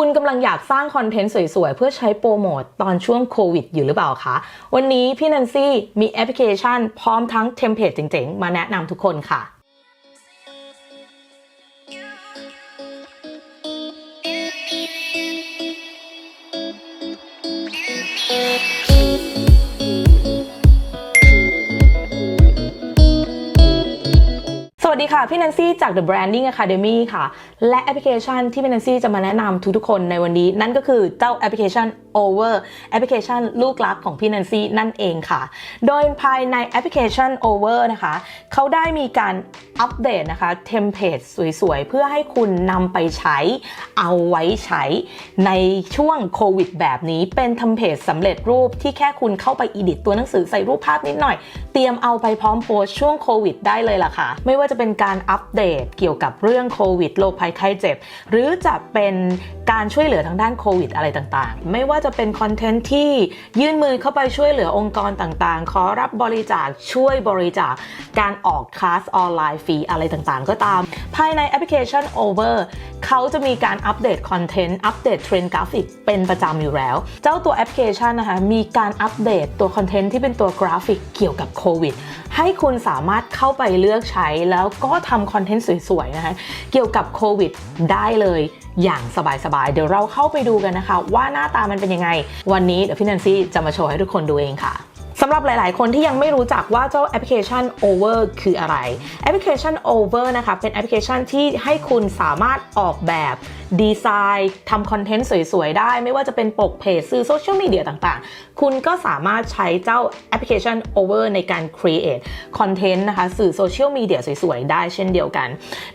คุณกำลังอยากสร้างคอนเทนต์สวยๆ เพื่อใช้โปรโมตตอนช่วงโควิดอยู่หรือเปล่าคะ วันนี้พี่นันซี่มีแอปพลิเคชันพร้อมทั้งเทมเพลตเจ๋งๆ มาแนะนำทุกคนค่ะส ดีค่ะ พี่แนนซี่จาก The Branding Academy ค่ะ และแอปพลิเคชันที่พี่แนนซี่จะมาแนะนำทุกๆคนในวันนี้ นั่นก็คือเจ้าแอปพลิเคชัน Over แอปพลิเคชันลูกรักของพี่แนนซี่นั่นเองค่ะ โดยภายในแอปพลิเคชัน Over นะคะเขาได้มีการอัปเดตนะคะเทมเพลตสวยๆ เพื่อให้คุณนำไปใช้เอาไว้ใช้ในช่วงโควิดแบบนี้เป็นเทมเพลตสำเร็จรูปที่แค่คุณเข้าไปอีดิตตัวหนังสือใส่รูปภาพนิดหน่อย เตรียมเอาไปพร้อมโพสช่วงโควิดได้เลยล่ะค่ะ ไม่ว่าจะเป็นการอัปเดตเกี่ยวกับเรื่องโควิดโรคภัยไข้เจ็บ หรือจะเป็นการช่วยเหลือทางด้านโควิดอะไรต่างๆ ไม่ว่าจะเป็นคอนเทนต์ที่ยื่นมือเข้าไปช่วยเหลือองค์กรต่างๆ ขอรับบริจาคช่วยบริจาคการออกคลาสออนไลน์ฟรีอะไรต่างๆ ก็ตาม ภายในแอปพลิเคชัน Over เขาจะมีการอัปเดตคอนเทนต์อัปเดตเทรนด์กราฟิกเป็นประจำอยู่แล้ว เจ้าตัวแอปพลิเคชันนะคะมีการอัปเดตตัวคอนเทนต์ที่เป็นตัวกราฟิกเกี่ยวกับโควิด ให้คุณสามารถเข้าไปเลือกใช้แล้วก็ทำคอนเทนต์สวยๆนะคะเกี่ยวกับโควิดได้เลยอย่างสบายๆ เดี๋ยวเราเข้าไปดูกันนะคะ ว่าหน้าตามันเป็นยังไง วันนี้เดี๋ยวพี่นันซี่จะมาโชว์ให้ทุกคนดูเองค่ะำหรับหลาย ๆ คนที่ยังไม่รู้จักว่าเจ้าแอปพลิเคชัน Over คืออะไรแอปพลิเคชัน Over นะคะเป็นแอปพลิเคชันที่ให้คุณสามารถออกแบบดีไซน์ทำคอนเทนต์สวย ๆ ได้ ไม่ว่าจะเป็นปกเพจสื่อโซเชียลมีเดียต่างๆ คุณก็สามารถใช้เจ้าแอปพลิเคชัน Over ในการ create คอนเทนต์นะคะสื่อโซเชียลมีเดียสวย ๆ ได้เช่นเดียวกัน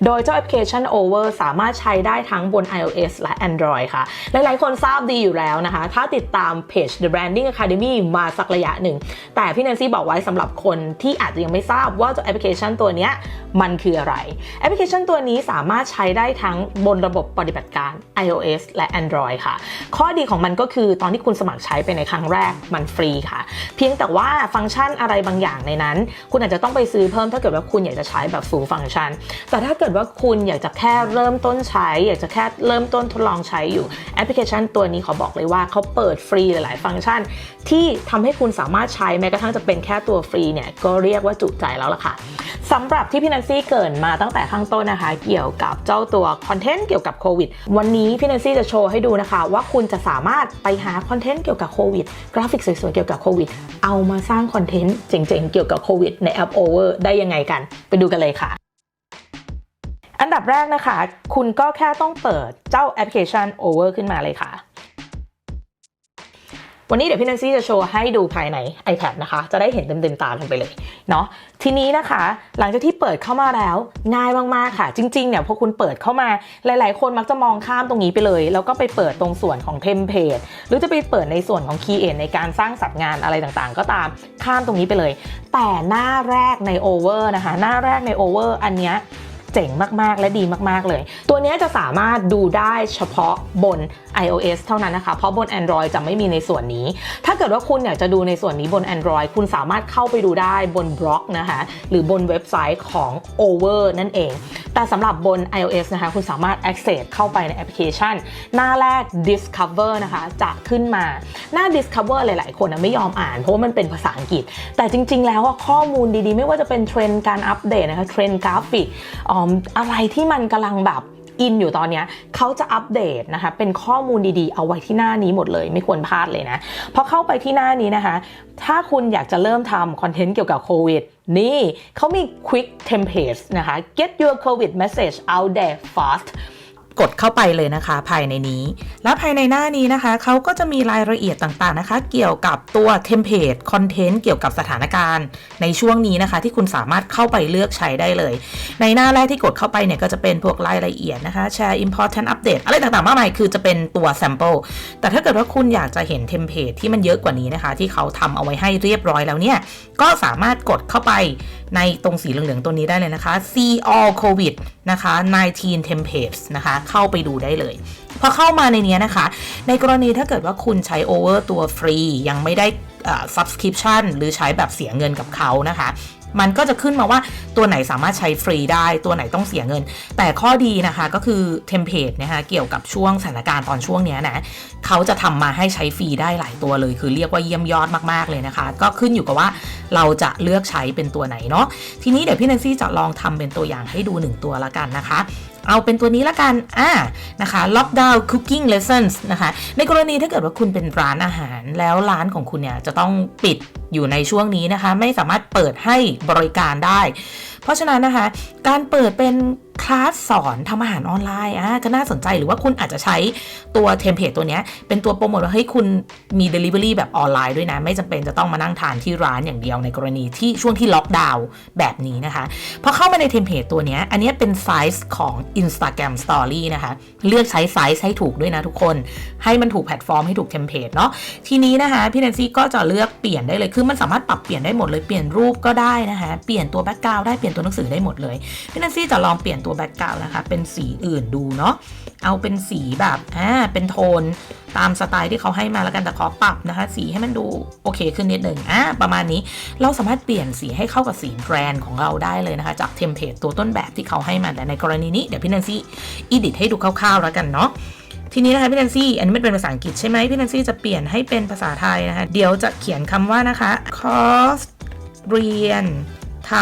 โดยเจ้าแอปพลิเคชัน Over สามารถใช้ได้ทั้งบน iOS และ Android ค่ะ หลาย ๆ คนทราบดีอยู่แล้วนะคะ ถ้าติดตามเพจ The Branding Academy มาสักระยะหนึ่งแต่พี่แนนซี่บอกไว้สำหรับคนที่อาจจะยังไม่ทราบว่าจ้าแอปพลิเคชันตัวนี้มันคืออะไร แอปพลิเคชันตัวนี้สามารถใช้ได้ทั้งบนระบบปฏิบัติการ iOS และ Android ค่ะ ข้อดีของมันก็คือตอนที่คุณสมัครใช้ไปในครั้งแรกมันฟรีค่ะ เพียงแต่ว่าฟังก์ชันอะไรบางอย่างในนั้น คุณอาจจะต้องไปซื้อเพิ่มถ้าเกิดว่าคุณอยากจะใช้แบบ full ฟังก์ชัน แต่ถ้าเกิดว่าคุณอยากจะแค่เริ่มต้นใช้ อยากจะแค่เริ่มต้นทดลองใช้อยู่แอปพลิเคชันตัวนี้ขอบอกเลยว่าเขาเปิดฟรีหลาย ๆ ฟังก์ชัน ที่ทำให้คุณสามารถใช้แม้กระทั่งจะเป็นแค่ตัวฟรีเนี่ยก็เรียกว่าจุใจแล้วล่ะค่ะสำหรับที่พี่นันซี่เกินมาตั้งแต่ข้างต้นนะคะ เกี่ยวกับเจ้าตัวคอนเทนต์เกี่ยวกับโควิด วันนี้พี่นันซี่จะโชว์ให้ดูนะคะ ว่าคุณจะสามารถไปหาคอนเทนต์เกี่ยวกับโควิด กราฟิกสวยๆเกี่ยวกับโควิด เอามาสร้างคอนเทนต์เจ๋งๆเกี่ยวกับโควิดในแอป Over ได้ยังไงกัน ไปดูกันเลยค่ะอันดับแรกนะคะ คุณก็แค่ต้องเปิดเจ้าแอปพลิเคชัน Over ขึ้นมาเลยค่ะ วันนี้เดี๋ยวพี่แนนซี่จะโชว์ให้ดูภายใน iPad นะคะ จะได้เห็นเต็มๆตากันไปเลยเนาะทีนี้นะคะ หลังจากที่เปิดเข้ามาแล้วง่ายมากๆค่ะ จริงๆเนี่ยพอคุณเปิดเข้ามาหลายๆ คนมักจะมองข้ามตรงนี้ไปเลย แล้วก็ไปเปิดตรงส่วนของเทมเพลตหรือจะไปเปิดในส่วนของ Key End ในการสร้างสับงานอะไรต่างๆ ก็ตามข้ามตรงนี้ไปเลย แต่หน้าแรกใน Over นะคะ หน้าแรกใน Over อันเนี้ย เจ๋งมากๆ และดีมากๆเลย ตัวนี้จะสามารถดูได้เฉพาะบน iOS เท่านั้นนะคะ เพราะบน Android จะไม่มีในส่วนนี้ ถ้าเกิดว่าคุณอยากจะดูในส่วนนี้บน Android คุณสามารถเข้าไปดูได้บนบล็อกนะคะ หรือบนเว็บไซต์ของ Over นั่นเอง แต่สำหรับบน iOS นะคะ คุณสามารถ access เข้าไปในแอปพลิเคชัน หน้าแรก Discover นะคะ จะขึ้นมา หน้า Discover หลาย ๆ คนนะไม่ยอมอ่าน เพราะว่ามันเป็นภาษาอังกฤษ แต่จริง ๆ แล้วข้อมูลดี ๆ ไม่ว่าจะเป็นเทรนด์การอัปเดตนะคะ เทรนด์กราฟิกอมอะไรที่มันกำลังแบบ อินอยู่ตอนนี้เขาจะอัปเดตนะคะเป็นข้อมูลดีๆ เอาไว้ที่หน้านี้หมดเลย ไม่ควรพลาดเลยนะพอเข้าไปที่หน้านี้นะคะ ถ้าคุณอยากจะเริ่มทำคอนเทนต์เกี่ยวกับโควิดนี่เขามี quick templates นะคะ get your covid message out there fast กดเข้าไปเลยนะคะภายในนี้ และภายในหน้านี้นะคะ เขาก็จะมีรายละเอียดต่างๆนะคะ เกี่ยวกับตัวเทมเพลตคอนเทนต์เกี่ยวกับสถานการณ์ ในช่วงนี้นะคะ ที่คุณสามารถเข้าไปเลือกใช้ได้เลย ในหน้าแรกที่กดเข้าไปเนี่ยก็จะเป็นพวกรายละเอียดนะคะแชร์ important update อะไรต่างๆมากมายคือจะเป็นตัว sample แต่ถ้าเกิดว่าคุณอยากจะเห็นเทมเพลตที่มันเยอะกว่านี้นะคะ ที่เขาทำเอาไว้ให้เรียบร้อยแล้วเนี่ยก็สามารถกดเข้าไปในตรงสีเหลืองๆตัวนี้ได้เลยนะคะ see all covid นะคะ19 templates นะคะเข้าไปดูได้เลยพอเข้ามาในนี้นะคะ ในกรณีถ้าเกิดว่าคุณใช้ over ตัวฟรี ยังไม่ได้ subscription หรือใช้แบบเสียเงินกับเขานะคะ มันก็จะขึ้นมาว่าตัวไหนสามารถใช้ฟรีได้ ตัวไหนต้องเสียเงิน แต่ข้อดีนะคะก็คือเทมเพลตนะคะเกี่ยวกับช่วงสถานการณ์ตอนช่วงเนี้ยนะเขาจะทำมาให้ใช้ฟรีได้หลายตัวเลย คือเรียกว่าเยี่ยมยอดมากๆเลยนะคะ ก็ขึ้นอยู่กับว่าเราจะเลือกใช้เป็นตัวไหนเนาะทีนี้เดี๋ยวพี่แนนซี่จะลองทำเป็นตัวอย่างให้ดูหนึ่งตัวละกันนะคะ เอาเป็นตัวนี้ละกัน อ่า นะคะ lockdown cooking lessons นะคะ ในกรณีถ้าเกิดว่าคุณเป็นร้านอาหาร แล้วร้านของคุณเนี่ยจะต้องปิดอยู่ในช่วงนี้นะคะ ไม่สามารถเปิดให้บริการได้ เพราะฉะนั้นนะคะ การเปิดเป็น คลาสสอนทำอาหารออนไลน์อะก็น่าสนใจหรือว่าคุณอาจจะใช้ตัวเทมเพลตตัวเนี้ยเป็นตัวโปรโมทว่าเฮ้ยคุณมี Delivery แบบออนไลน์ด้วยนะ ไม่จำเป็นจะต้องมานั่งทานที่ร้านอย่างเดียวในกรณีที่ช่วงที่ล็อกดาวน์แบบนี้นะคะพอเข้ามาในเทมเพลตตัวเนี้ยอันนี้เป็นไซส์ของ Instagram Story นะคะเลือกใช้ไซส์ให้ถูกด้วยนะทุกคน ให้มันถูกแพลตฟอร์มให้ถูกเทมเพลตเนาะทีนี้นะคะพี่แนนซี่ก็จะเลือกเปลี่ยนได้เลยคือมันสามารถปรับเปลี่ยนได้หมดเลยเปลี่ยนรูปก็ได้นะคะเปลี่ยนตัวแบ็กกราวได้เปลี่ยนตัวหนังสือได้หมดเลยพี่แนนซี่จะลองเปลี่ยนตัวแบ็กกราวน์นะคะ เป็นสีอื่นดูเนาะเอาเป็นสีแบบอ่าเป็นโทนตามสไตล์ที่เขาให้มาแล้วกันแต่ขอปรับนะคะ สีให้มันดูโอเคขึ้นนิดหนึ่งอ่าประมาณนี้เราสามารถเปลี่ยนสีให้เข้ากับสีแบรนด์ของเราได้เลยนะคะ จากเทมเพลตตัวต้นแบบที่เขาให้มาแต่ในกรณีนี้เดี๋ยวพี่แนนซี่อีดิทให้ดูคร่าวๆแล้วกันเนาะทีนี้นะคะพี่แนนซี่ อันนี้ไมันเป็นภาษาอังกฤษใช่ไหมพี่แนนซี่จะเปลี่ยนให้เป็นภาษาไทยนะคะ เดี๋ยวจะเขียนคำว่านะคะคอสเรียนท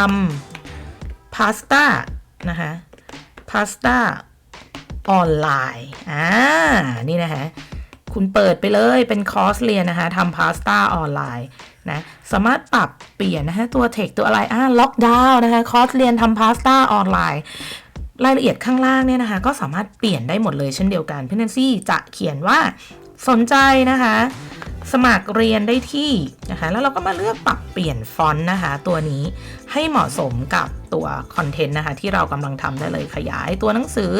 ำพาสต้านะคะ พาสต้าออนไลน์อ่านี่นะคะคุณเปิดไปเลยเป็นคอร์สเรียนนะคะทำพาสต้าออนไลน์นะสามารถปรับเปลี่ยนนะคะตัวเทคตัวอะไรอ่าล็อกดาวน์นะคะคอร์สเรียนทำพาสต้าออนไลน์รายละเอียดข้างล่างเนี่ยนะคะ ก็สามารถเปลี่ยนได้หมดเลยเช่นเดียวกันพี่แนนซี่จะเขียนว่าสนใจนะคะ สมัครเรียนได้ที่นะคะ แล้วเราก็มาเลือกปรับเปลี่ยนฟอนต์นะคะ ตัวนี้ให้เหมาะสมกับตัวคอนเทนต์นะคะ ที่เรากำลังทำได้เลยขยายตัวหนังสือ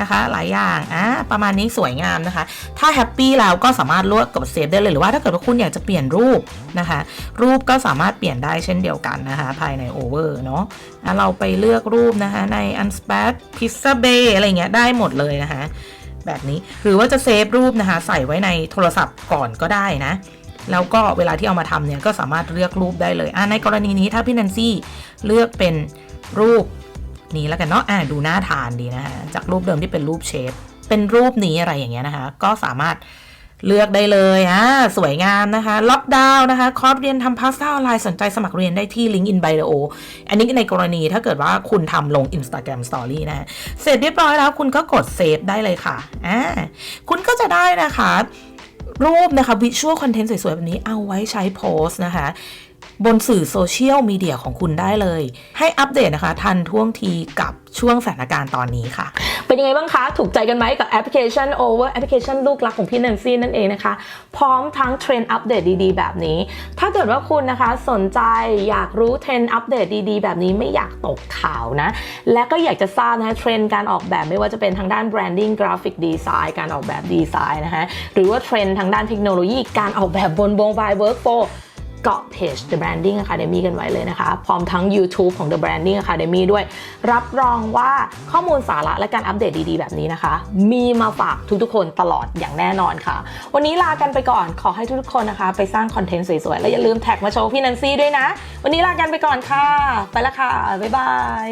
นะคะ หลายอย่างอะประมาณนี้สวยงามนะคะ ถ้าแฮปปี้แล้วก็สามารถลวกกับเซฟได้เลยหรือว่าถ้าเกิดว่าคุณอยากจะเปลี่ยนรูปนะคะ รูปก็สามารถเปลี่ยนได้เช่นเดียวกันนะคะ ภายใน Over เนาะเราไปเลือกรูปนะคะใน Unspat Pizza Bay อะไรเงี้ยได้หมดเลยนะคะ แบบนี้ หรือว่าจะเซฟรูปนะคะ ใส่ไว้ในโทรศัพท์ก่อนก็ได้นะ แล้วก็เวลาที่เอามาทำเนี่ยก็สามารถเลือกรูปได้เลยอ่าในกรณีนี้ถ้าพี่แนนซี่เลือกเป็นรูปนี้แล้วกันเนาะอ่าดูน่าทานดีนะคะจากรูปเดิมที่เป็นรูปเชฟเป็นรูปนี้อะไรอย่างเงี้ยนะคะ ก็สามารถ เลือกได้เลยอะสวยงามนะคะล็อกดาวน์นะคะ คอร์สเรียนทำพาสต้าออนไลน์สนใจสมัครเรียนได้ที่ลิงก์อินไบโออันนี้ในกรณีถ้าเกิดว่าคุณทำลง Instagram Story นะฮะเสร็จเรียบร้อยแล้วคุณก็กดเซฟได้เลยค่ะอ่าคุณก็จะได้นะคะ รูปนะคะวิชวลคอนเทนต์สวยๆ แบบนี้เอาไว้ใช้โพสต์นะคะ บนสื่อโซเชียลมีเดียของคุณได้เลย ให้อัปเดตนะคะ ทันท่วงทีกับช่วงสถานการณ์ตอนนี้ค่ะ เป็นยังไงบ้างคะ ถูกใจกันไหมกับแอปพลิเคชัน Over แอปพลิเคชันลูกรักของพี่แนนซี่นั่นเองนะคะ พร้อมทั้งเทรนด์อัปเดตดีๆ แบบนี้ ถ้าเกิดว่าคุณนะคะสนใจอยากรู้เทรนด์อัปเดตดีๆ แบบนี้ไม่อยากตกข่าวนะ และก็อยากจะทราบนะเทรนด์การออกแบบไม่ว่าจะเป็นทางด้าน branding graphic design การออกแบบดีไซน์นะคะหรือว่าเทรนด์ทางด้านเทคโนโลยีการออกแบบบน mobile workflow เกาะเพจ The Branding Academy กันไว้เลยนะคะ พร้อมทั้ง YouTube ของ The Branding Academy ด้วย รับรองว่าข้อมูลสาระและการอัปเดตดีๆ แบบนี้นะคะ มีมาฝากทุกๆ คนตลอดอย่างแน่นอนค่ะ วันนี้ลากันไปก่อนขอให้ทุกๆคนนะคะ ไปสร้างคอนเทนต์สวยๆ และอย่าลืมแท็กมาโชว์พี่นันซี่ด้วยนะ วันนี้ลากันไปก่อนค่ะ ไปละค่ะ บ๊ายบาย